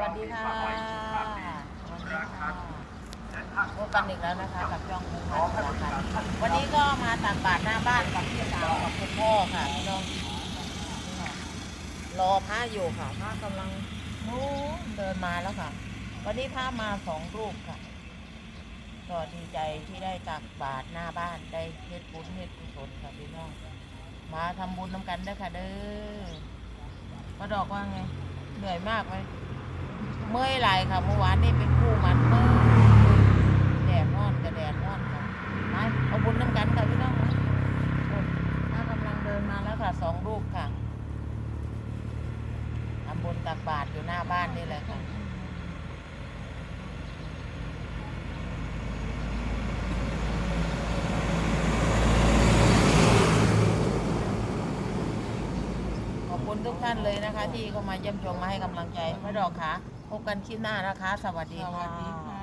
วัสดีค่ะสวัสดีค่ะพบกันอีกแล้วนะคะกับช่องมุงมันนะคะวันนี้ก็มาตักบาตรหน้าบ้านกับพี่สาวกับคุณพ่อค่ะพี่น้องรอพระอยู่ค่ะพระกำลังนู้นเดินมาแล้วค่ะ วันนี้พระมาสองรูปค่ะก็ดีใจที่ได้ตักบาตรหน้าบ้านได้เฮ็ดบุญเฮ็ดกุศลค่ะพี่น้อง มาทำบุญน้ำกันเด้อค่ะเด้อป้าดอกว่าไง เหนื่อยมากไหม เมื่อยไรค่ะเมื่อวานนี่เป็นคู่มันเมื่อยแดดร้อนกับแดดร้อนค่ะมาเอาบุญน้ำกันค่ะพี่น้องน้ากำลังเดินมาแล้วค่ะสองลูกค่ะทำบุญตักบาตรอยู่หน้าบ้านนี่แหละค่ะ คุณทุกท่านเลยนะคะ ที่เข้ามาเยี่ยมชมมาให้กำลังใจพระดอกค่ะพบกันคลิปหน้านะคะ สวัสดีสวัค่ะสดีค่ะ